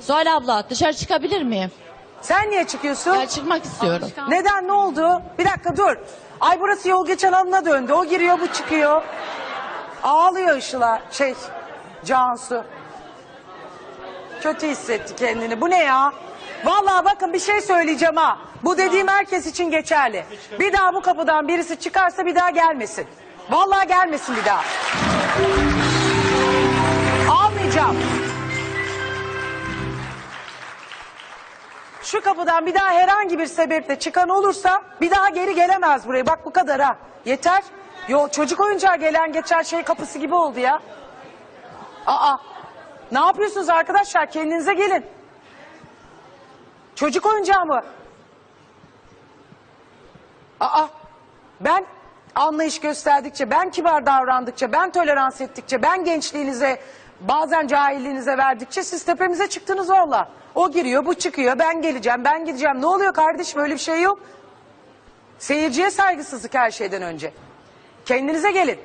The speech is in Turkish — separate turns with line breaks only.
Zuhal abla dışarı çıkabilir miyim?
Sen niye çıkıyorsun?
Ben çıkmak istiyorum.
Neden ne oldu? Bir dakika dur. Ay burası yol geçen alına döndü. O giriyor bu çıkıyor. Ağlıyor Işıl'a şey Cansu. Kötü hissetti kendini. Bu ne ya? Vallahi bakın bir şey söyleyeceğim ha. Bu dediğim herkes için geçerli. Bir daha bu kapıdan birisi çıkarsa bir daha gelmesin. Vallahi gelmesin bir daha. Şu kapıdan bir daha herhangi bir sebeple çıkan olursa bir daha geri gelemez buraya. Bak bu kadar ha. Yeter. Yo çocuk oyuncağı gelen geçen şey kapısı gibi oldu ya. Aa. Ne yapıyorsunuz arkadaşlar? Kendinize gelin. Çocuk oyuncağı mı? Aa. Ben anlayış gösterdikçe, ben kibar davrandıkça, ben tolerans ettikçe, ben gençliğinize, bazen cahilliğinize verdikçe siz tepemize çıktınız valla. O giriyor, bu çıkıyor, ben geleceğim, ben gideceğim. Ne oluyor kardeşim öyle bir şey yok. Seyirciye saygısızlık her şeyden önce. Kendinize gelin.